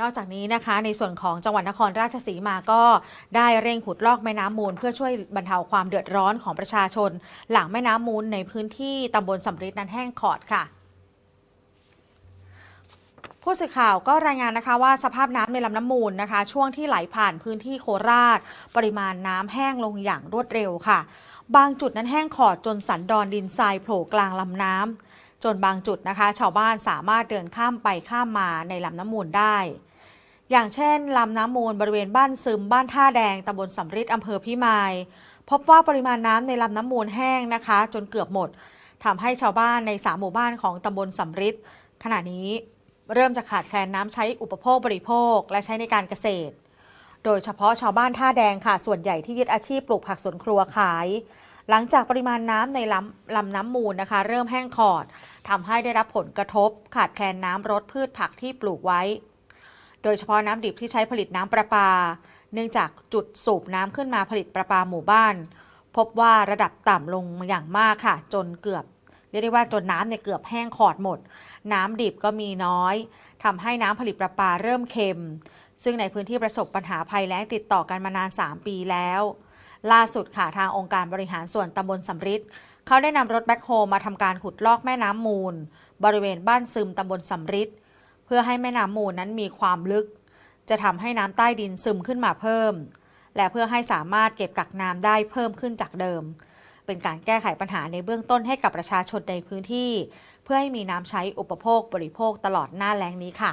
นอกจากนี้นะคะในส่วนของจังหวัดนครราชสีมาก็ได้เร่งขุดลอกแม่น้ำมูล เพื่อช่วยบรรเทาความเดือดร้อนของประชาชน หลังแม่น้ำมูลในพื้นที่ตำบลสำริดนั้นแห้งขอดค่ะผู้สื่อข่าวก็รายงานนะคะว่าสภาพน้ำในลำน้ำมูลนะคะ ช่วงที่ไหลผ่านพื้นที่โคราช ปริมาณน้ำแห้งลงอย่างรวดเร็วค่ะ บางจุดนั้นแห้งขอดจนสันดอนดินทรายโผล่กลางลำน้ำจนบางจุดนะคะ ชาวบ้านสามารถเดินข้ามไปข้ามมาในลำน้ำมูลได้ อย่างเช่นลำน้ำมูลบริเวณบ้านซึมบ้านท่าแดงตำบลสำริดอำเภอพิมาย พบว่าปริมาณน้ำในลำน้ำมูลแห้งนะคะ จนเกือบหมดทำให้ชาวบ้านในสามหมู่บ้านของตำบลสำริดขณะนี้เริ่มจะขาดแคลนน้ำใช้อุปโภคบริโภค และใช้ในการเกษตร โดยเฉพาะชาวบ้านท่าแดงค่ะ ส่วนใหญ่ที่ยึดอาชีพปลูกผักสวนครัวขาย หลังจากปริมาณน้ำในลำลำน้ำมูลนะคะ เริ่มแห้งขอดทำให้ได้รับผลกระทบ ขาดแคลนน้ำรดพืชผักที่ปลูกไว้ โดยเฉพาะน้ำดิบที่ใช้ผลิตน้ำประปา เนื่องจากจุดสูบน้ำขึ้นมาผลิตประปาหมู่บ้าน พบว่าระดับต่ำลงอย่างมากค่ะ จนเกือบเรียกได้ว่าจนน้ำเนี่ยเกือบแห้งขอดหมด น้ำดิบก็มีน้อยทำให้น้ำผลิตประปาเริ่มเค็ม ซึ่งในพื้นที่ประสบปัญหาภัยแล้งติดต่อกันมานาน 3 ปีแล้ว ล่าสุดค่ะทางองค์การบริหารส่วนตำบลสำริดเขาได้นำรถแบ็คโฮมาทำการขุดลอกแม่น้ำมูล บริเวณบ้านซึมตำบลสำริดเพื่อให้แม่น้ำมูลนั้นมีความลึก จะทำให้น้ำใต้ดินซึมขึ้นมาเพิ่ม และเพื่อให้สามารถเก็บกักน้ำได้เพิ่มขึ้นจากเดิม เป็นการแก้ไขปัญหาในเบื้องต้นให้กับประชาชนในพื้นที่ เพื่อให้มีน้ำใช้อุปโภคบริโภคตลอดหน้าแล้งนี้ค่ะ